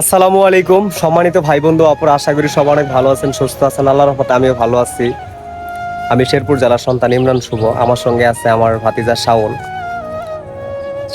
আসসালামু আলাইকুম। সম্মানিত ভাই বন্ধু অপর আশা করি সবাই অনেক ভালো আছেন, সুস্থ আছেন। আল্লাহর রহমতে আমিও ভালো আছি। আমি শেরপুর জেলার সন্তান ইমরান শুভ। আমার সঙ্গে আছে আমার ভাতিজা শাওন।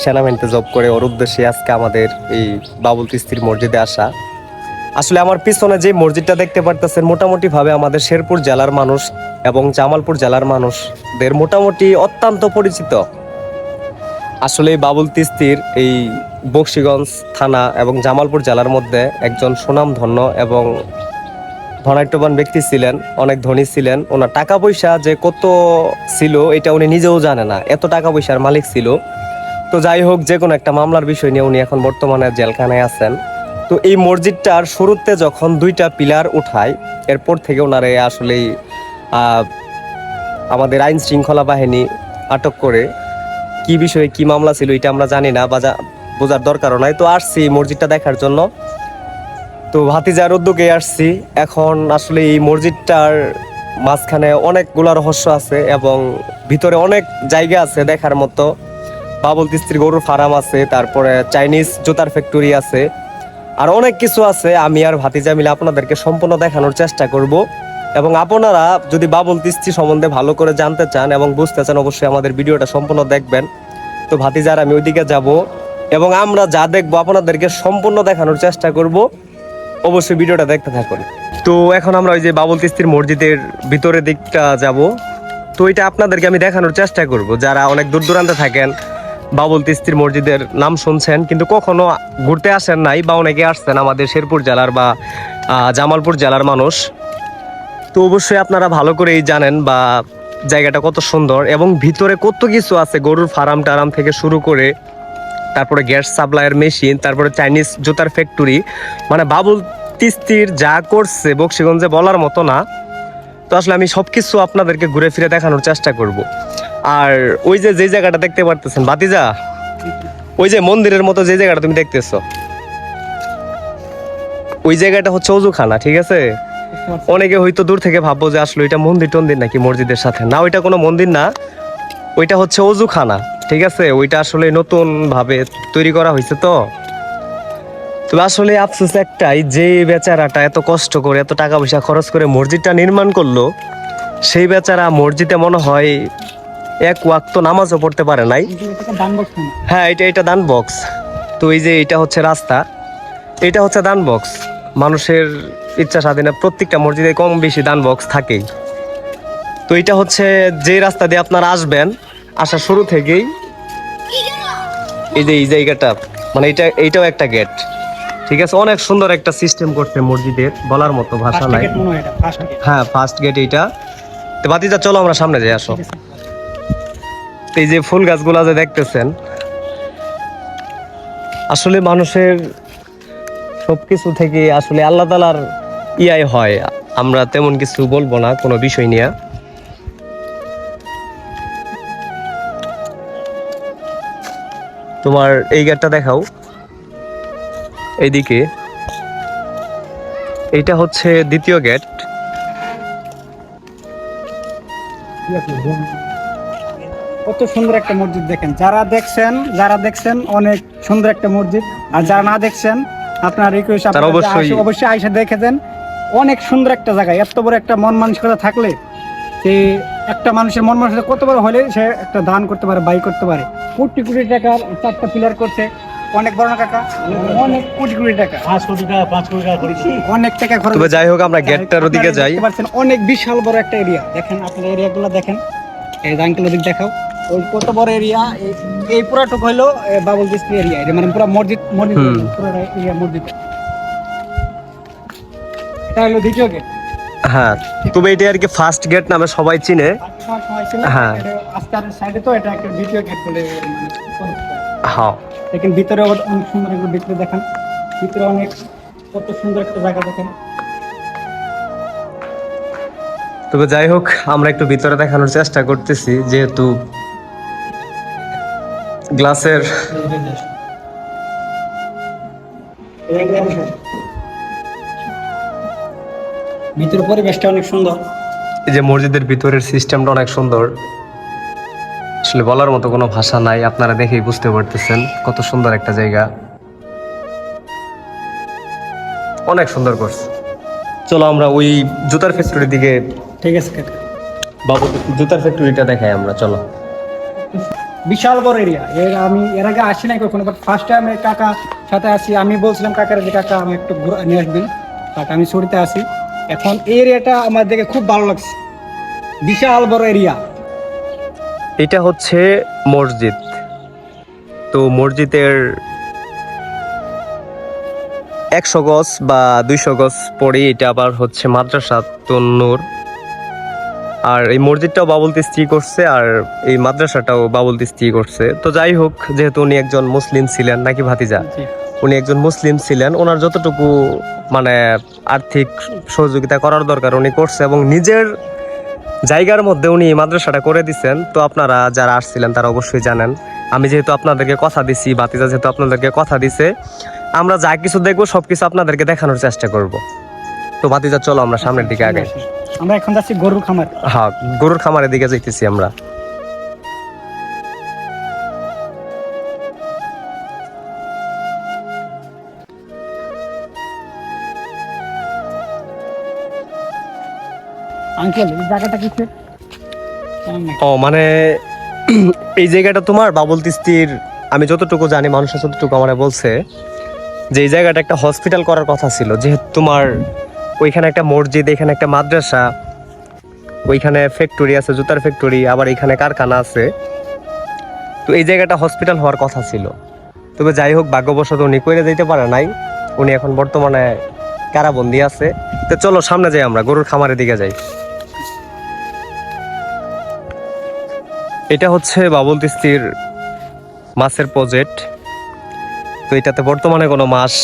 সেনাবাহিনীতে জব করে, ওর উদ্দেশ্যে আজকে আমাদের এই বাবুল তিস্তির মসজিদে আসা। আসলে আমার পিছনে যে মসজিদটা দেখতে পারতেছেন, মোটামুটিভাবে আমাদের শেরপুর জেলার মানুষ এবং জামালপুর জেলার মানুষদের মোটামুটি অত্যন্ত পরিচিত। আসলে বাবুল তিস্তির এই বক্সিগঞ্জ থানা এবং জামালপুর জেলার মধ্যে একজন সুনামধন্য এবং ধনাট্যবান ব্যক্তি ছিলেন, অনেক ধনী ছিলেন। ওনার টাকা পয়সা যে কত ছিল, এটা উনি নিজেও জানে না। এত টাকা পয়সার মালিক ছিল। তো যাই হোক, যে কোনো একটা মামলার বিষয় নিয়ে উনি এখন বর্তমানে জেলখানায় আছেন। তো এই মসজিদটার শুরুতে যখন দুইটা পিলার উঠায়, এরপর থেকে ওনারে আসলেই আমাদের আইন শৃঙ্খলা বাহিনী আটক করে, কি বিষয়ে কি মামলা ছিল এটা আমরা জানি না, বা বোঝার দরকারও নাই। তো আসছি মসজিদটা দেখার জন্য। তো ভাতিজার উদ্যোগে আসছি। এখন আসলে এই মসজিদটার মাঝখানে অনেকগুলা রহস্য আছে এবং ভিতরে অনেক জায়গা আছে দেখার মতো। বাবুল তিস্তির গরুর ফার্ম আছে, তারপরে চাইনিজ জুতার ফ্যাক্টরি আছে। আর অনেক কিছু আছে। আমি আর ভাতিজা মিলে আপনাদেরকে সম্পূর্ণ দেখানোর চেষ্টা করব। এবং আপনারা যদি বাবুল তিস্তি সম্বন্ধে ভালো করে জানতে চান এবং বুঝতে চান, অবশ্যই আমাদের ভিডিওটা সম্পূর্ণ দেখবেন। তো ভাতিজার, আমি ওইদিকে যাব। এবং আমরা যা দেখব আপনাদেরকে সম্পূর্ণ দেখানোর চেষ্টা করব। অবশ্যই ভিডিওটা দেখতে থাকুন। তো এখন আমরা ওই যে বাবুল তিস্তির মসজিদের ভিতরের দিকটা যাব। তো এটা আপনাদেরকে আমি দেখানোর চেষ্টা করব। যারা অনেক দূর দূরান্তে থাকেন, বাবুল তিস্তির মসজিদের নাম শুনছেন, কিন্তু কখনো ঘুরতে আসেন নাই বা অনেকে আসছেন আমাদের শেরপুর জেলার বা জামালপুর জেলার মানুষ। তো অবশ্যই আপনারা ভালো করেই জানেন বা জায়গাটা কত সুন্দর এবং ভিতরে কত কিছু আছে গরুর ফার্ম টারাম থেকে শুরু করে তারপরে গ্যাস সাপ্লাইয়ের মেশিন, তারপরে চাইনিজ জুতার ফ্যাক্টরি মানে বাবুল তিস্তির যা করছে বক্সিগঞ্জে বলার মতো না। তো আসলে আমি সবকিছু আপনাদেরকে ঘুরে ফিরে দেখানোর চেষ্টা করব। আর ওই যে যে জায়গাটা দেখতে পারতেছেন বাতিজা ওই যে মন্দিরের মতো যে জায়গাটা তুমি দেখতেছো। ওই জায়গাটা হচ্ছে অজুখানা, ঠিক আছে? অনেকে হয়তো দূর থেকে ভাববো যে আসলে এটা মন্দির টন্দির নাকি মসজিদের সাথে। না, ওইটা কোনো মন্দির না। ওইটা হচ্ছে অজুখানা। ঠিক আছে, ওইটা আসলে নতুন ভাবে তৈরি করা হয়েছে তো। তবে আসলে আফসোস একটাই যে বেচারাটা এত কষ্ট করে, এত টাকা পয়সা খরচ করে মসজিদটা নির্মাণ করল, সেই বেচারা মসজিদে মনে হয় এক ওয়াক্ত নামাজও পড়তে পারে নাই। হ্যাঁ এটা এটা দান বক্স। তো এই যে এটা হচ্ছে রাস্তা, এটা হচ্ছে দান বক্স। মানুষের ইচ্ছা স্বাধীনে প্রত্যেকটা মসজিদে কম বেশি দান বক্স থাকেই। তো এটা হচ্ছে যে রাস্তা দিয়ে আপনারা আসবেন আসা শুরু থেকেই এই যে এই জায়গাটা মানে এটা এইটাও একটা গেট ঠিক আছে অনেক সুন্দর একটা সিস্টেম করছে মসজিদের বলার মতো ভাষা নাই। হ্যাঁ ফার্স্ট গেট এইটা। তো বাতিজা চলো আমরা সামনে যাই আসো। এই যে ফুল গাছগুলা যে দেখতেছেন আসলে মানুষের সবকিছু থেকে আসলে আল্লাহ তালার ইয়াই হয়। আমরা তেমন কিছু বলব না কোনো বিষয় নিয়ে। তোমার এই গেটটা দেখাও। এইদিকে। এইটা হচ্ছে দ্বিতীয় গেট কত সুন্দর একটা মসজিদ দেখেন। যারা দেখছেন যারা দেখছেন অনেক সুন্দর একটা মসজিদ। আর যারা না দেখছেন আপনার রিকোয়েস্ট অবশ্যই- অবশ্যই আইসা দেখে দেন। অনেক সুন্দর একটা জায়গা। এত বড় একটা মন মানসিকতা থাকলে সে একটা মানুষের মন মানসিকতা কত বড় হলে সে একটা দান করতে পারে বাই করতে পারে। কোটি কোটি টাকার চারটা পিলার করছে। অনেক বড় না কাকা? অনেক কোটি কোটি টাকা। পাঁচ কোটি টাকা পাঁচ কোটি টাকা করেছি অনেক টাকা খরচ তবে যাই হোক আমরা গেটটার ওদিকে যাই। অনেক বিশাল বড় একটা এরিয়া দেখেন আপনার এরিয়াগুলো দেখেন। এই আঙ্কেল ওদিক দেখাও। ওই কত বড় এরিয়া এই পুরাটুক হইল এ, বাবুল দিস্তি এরিয়া এটা মানে পুরো মসজিদ মসজিদ হুম। পুরো এরিয়া মসজিদ। এটা হলো দ্বিতীয় গেট হ্যাঁ তবে এটা আর কি ফার্স্ট গেট নামে সবাই চিনে। হ্যাঁ। সাইডে তো এটা একটা দ্বিতীয় গেট বলে হ্যাঁ। দেখেন ভিতরে অনেক সুন্দর ভিতরে দেখেন। ভিতরে অনেক কত সুন্দর একটা জায়গা দেখেন। তবে যাই হোক আমরা একটু ভিতরে দেখানোর চেষ্টা করতেছি যেহেতু গ্লাসের ভিতরে পরিবেশটা অনেক সুন্দর। এই যে মসজিদের ভিতরের সিস্টেমটা অনেক সুন্দর। আসলে বলার মতো কোনো ভাষা নাই আপনারা দেখেই বুঝতে পারতেছেন কত সুন্দর একটা জায়গা। অনেক সুন্দর করছে। চলো আমরা ওই জুতার ফ্যাক্টরির দিকে ঠিক আছে বাবু জুতার ফ্যাক্টরিটা দেখাই আমরা চলো। বিশাল বড় এরিয়া এর আমি এর আগে আসি নাই কখনো বাট ফার্স্ট টাইম কাকা সাথে আসি। আমি বলছিলাম কাকার যে কাকা আমি একটু ঘুরে নিয়ে আসবেন। কাকা আমি ছুটিতে আসি এখন এই এরিয়াটা আমার দেখে খুব ভালো লাগছে। বিশাল বড় এরিয়া এটা হচ্ছে মসজিদ। তো মসজিদের একশো গজ বা দুইশো গজ পরে এটা আবার হচ্ছে মাদ্রাসা তন্নুর। আর এই মসজিদটাও বাবুল তিস্তি করছে আর এই মাদ্রাসাটাও বাবুল তিস্তি করছে। তো যাই হোক যেহেতু উনি একজন মুসলিম ছিলেন নাকি ভাতিজা? জি। উনি একজন মুসলিম ছিলেন ওনার যতটুকু মানে আর্থিক সহযোগিতা করার দরকার উনি করছে এবং নিজের জায়গার মধ্যে উনি মাদ্রাসাটা করে দিছেন। তো আপনারা যারা আসছিলেন তারা অবশ্যই জানেন। আমি যেহেতু আপনাদেরকে কথা দিছি বাতিজা যেহেতু আপনাদেরকে কথা দিছে আমরা যা কিছু দেখব সবকিছু আপনাদেরকে দেখানোর চেষ্টা করব। তো বাতিজা চলো আমরা সামনের দিকে আগে আমরা এখন যাচ্ছি গরুর খামার। হ্যাঁ গরুর খামারের দিকে যাইতেছি আমরা। ও মানে এই জায়গাটা তোমার বাবুল তিস্তির, আমি যতটুকু জানি, মানুষের যতটুকু আমার বলছে, যে এই জায়গাটা একটা হসপিটাল করার কথা ছিল। যেহেতু তোমার ওইখানে একটা মসজিদ, এখানে একটা মাদ্রাসা, ওইখানে ফ্যাক্টরি আছে, জুতার ফ্যাক্টরি আবার এখানে কারখানা আছে। তো এই জায়গাটা হসপিটাল হওয়ার কথা ছিল। তবে যাই হোক, ভাগ্যবশত উনি কইরে যেতে পারে নাই। উনি এখন বর্তমানে কারাবন্দি আছে। তো চলো, সামনে যাই আমরা, গরুর খামারের দিকে যাই। এটা হচ্ছে বাবুল তিস্তির মাছের প্রজেক্ট তো এটাতে বর্তমানে কোনো মাছ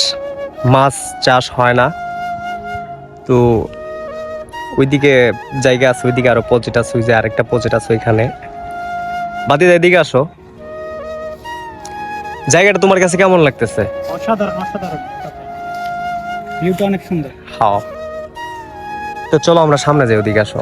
মাছ চাষ হয় না। তো ওইদিকে জায়গা আছে ওইদিকে আরও প্রজেক্ট আছে ওই যে আরেকটা প্রজেক্ট আছে ওইখানে। বাদিদা এদিকে আসো। জায়গাটা তোমার কাছে কেমন লাগতেছে? অসাধারণ অসাধারণ। ভিউটা অনেক সুন্দর। হ্যাঁ তো চলো আমরা সামনে যাই ওদিকে আসো।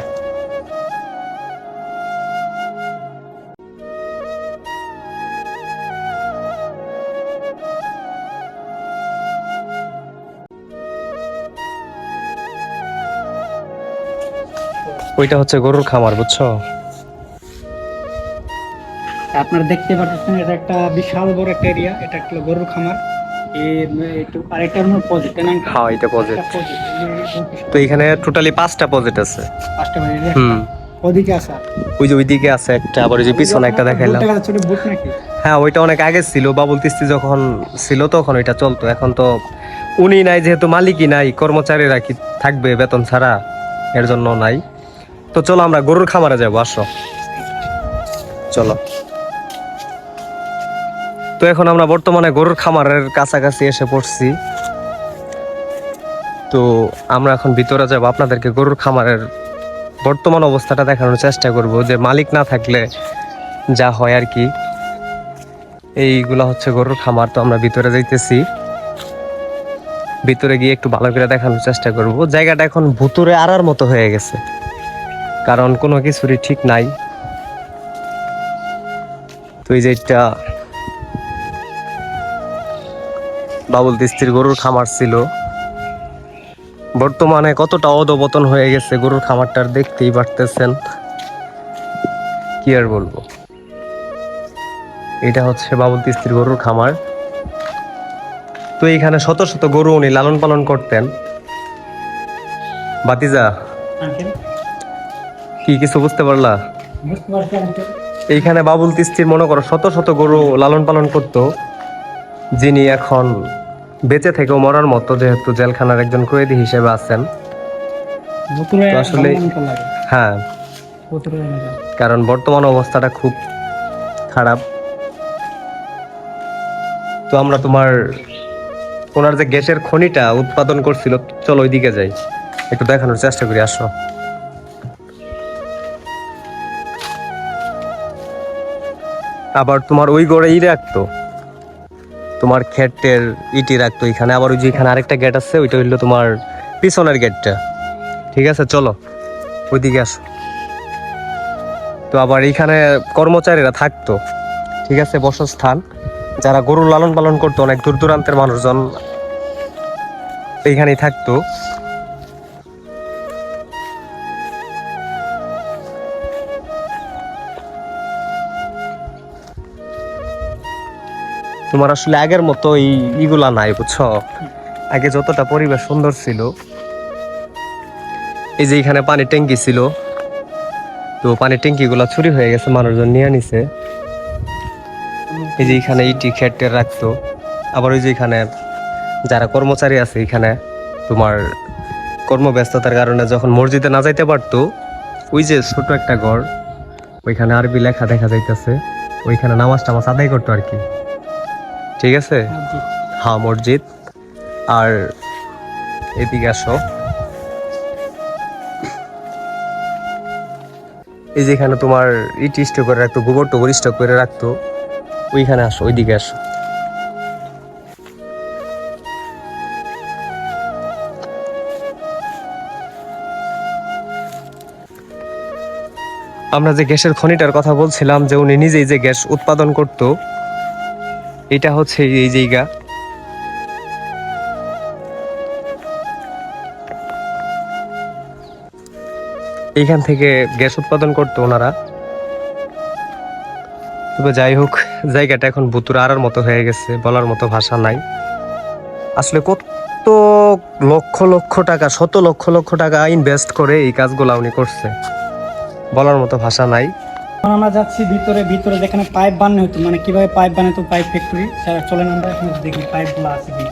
ওইটা হচ্ছে গরুর খামার বুঝছ? আপনারা দেখতে পাচ্ছেন এটা একটা বিশাল বড় একটা এরিয়া এটা একটা গরুর খামার। এর একটু আরেকটা আমার প্রজেক্ট না এটা প্রজেক্ট তো এখানে টোটালি পাঁচটা প্রজেক্ট আছে। পাঁচটা বাড়ি হুম। ওদিকে আছে ওই যে ওইদিকে আছে একটা আবার ওই যে পিছনে একটা দেখাইলাম। হ্যাঁ ওইটা অনেক আগে ছিল বাবুল তিস্তি যখন ছিল তখন ওইটা চলতো। এখন তো উনি নাই যেহেতু মালিকই নাই কর্মচারীরা কি থাকবে বেতন ছাড়া? এর জন্য নাই। তো চলো আমরা গরুর খামারে যাব, আসো। চলো। তো এখন আমরা বর্তমানে গরুর খামারের কাছাকাছি এসে পড়ছি। তো আমরা এখন ভিতরে যাব, আপনাদেরকে গরুর খামারের বর্তমান অবস্থাটা দেখানোর চেষ্টা করব, যে মালিক না থাকলে যা হয় আর কি। এইগুলা হচ্ছে গরুর খামার, তো আমরা ভিতরে যাইতেছি। ভিতরে গিয়ে একটু ভালো করে দেখানোর চেষ্টা করব। জায়গাটা এখন ভুতুরে আড়ার মতো হয়ে গেছে। কারণ কোনো কিছুরই ঠিক নাই। তো এই যে এটা বাবুল দিস্তির গরুর খামার ছিল, বর্তমানে কতটা অধপতন হয়ে গেছে গরুর খামারটার দেখতেই পারতেছেন। কি আর বলব? এটা হচ্ছে বাবুল তিস্তির গরুর খামার। তো এইখানে শত শত গরু উনি লালন পালন করতেন। বাতিজা কি কিছু বুঝতে পারলা? এইখানে বাবুল তিস্তির মনে করো শত শত গরু লালন পালন করত যিনি এখন বেঁচে থেকেও মরার মতো যেহেতু জেলখানার একজন কয়েদি হিসেবে আছেন। আসলে-। হ্যাঁ। কারণ বর্তমান অবস্থাটা খুব খারাপ। তো আমরা তোমার ওনার যে গ্যাসের খনিটা উৎপাদন করছিল চলো ওইদিকে যাই। একটু দেখানোর চেষ্টা করি আসো। আবার তোমার ওই গড়ে ই রাখতো। তোমার খেটের ইটি রাখতো এখানে, আবার ওই যে এখানে আরেকটা গেট আছে, ওইটা হইল তোমার পিছনের গেটটা ঠিক আছে, চলো, ওইদিকে আসো। তো আবার এখানে কর্মচারীরা থাকতো। ঠিক আছে, বসস্থান। যারা গরু লালন পালন করতো, অনেক দূর দূরান্তের মানুষজন এইখানেই থাকতো। তোমার আসলে আগের মতো এই ইগুলা নাই, বুঝছ? আগে যতটা পরিবেশ সুন্দর ছিল। এই যে এখানে পানির ট্যাঙ্কি ছিল, তো পানির ট্যাঙ্কি গুলা চুরি হয়ে গেছে, মানুষজন নিয়ে নিছে। এই যে এখানে ইটি খেটের রাখতো, আবার ওই যে এখানে যারা কর্মচারী আছে এখানে, তোমার কর্মব্যস্ততার কারণে যখন মসজিদে না যাইতে পারতো, ওই যে ছোট একটা ঘর, ওইখানে আরবি লেখা দেখা যাইতেছে, ওইখানে নামাজ টামাজ আদায় করতো আর কি। ঠিক আছে? হ্যাঁ মসজিদ। আর এদিকে আসো। এই যেখানে তোমার ইট স্টক করে রাখতো, গোবর টোবর স্টক করে রাখতো, ওইখানে আসো, ওইদিকে আসো। আমরা যে গ্যাসের খনিটার কথা বলছিলাম যে উনি নিজেই যে গ্যাস উৎপাদন করত এটা হচ্ছে এই জায়গা। এইখান থেকে গ্যাস উৎপাদন করতো ওনারা। তবে যাই হোক, জায়গাটা এখন ভুতুর আড়ার মতো হয়ে গেছে, বলার মতো ভাষা নাই। আসলে কত লক্ষ লক্ষ টাকা, শত লক্ষ লক্ষ টাকা ইনভেস্ট করে এই কাজগুলা উনি করছে, বলার মতো ভাষা নাই। এখন আমরা যাচ্ছি ভিতরে ভিতরে যেখানে পাইপ বানানো হতো মানে কীভাবে পাইপ বানাতো পাইপ ফ্যাক্টরি চলেন আমরা এখন দেখি পাইপগুলো আছে কি।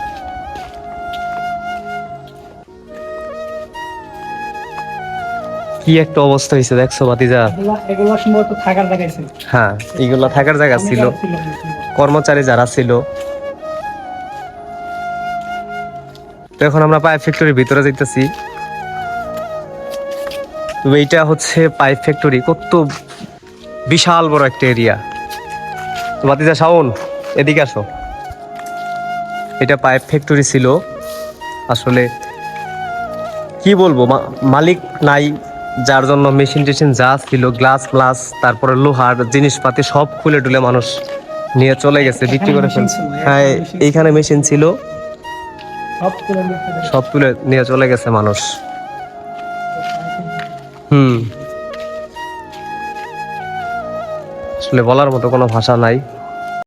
কি একটা অবস্থা হয়েছে দেখছ বাতিজা এগুলা এগুলো সম্ভবত থাকার জায়গায় ছিল। হ্যাঁ এইগুলা থাকার জায়গা ছিল। কর্মচারী যারা ছিল। তো এখন আমরা পাইপ ফ্যাক্টরির ভিতরে যাইতেছি। তো এইটা হচ্ছে পাইপ ফ্যাক্টরি কত বিশাল বড় একটা এরিয়া তো বাতিজা শাওন এদিকে আসো। এটা পাইপ ফ্যাক্টরি ছিল। আসলে কি বলব মালিক নাই যার জন্য মেশিন টেশিন যা ছিল গ্লাস গ্লাস তারপরে লোহার জিনিসপাতি সব খুলে টুলে মানুষ নিয়ে চলে গেছে বিক্রি করে ফেলছে। হ্যাঁ এইখানে মেশিন ছিল। সব তুলে নিয়ে চলে গেছে মানুষ। হুম। আসলে বলার মতো কোনো ভাষা নাই।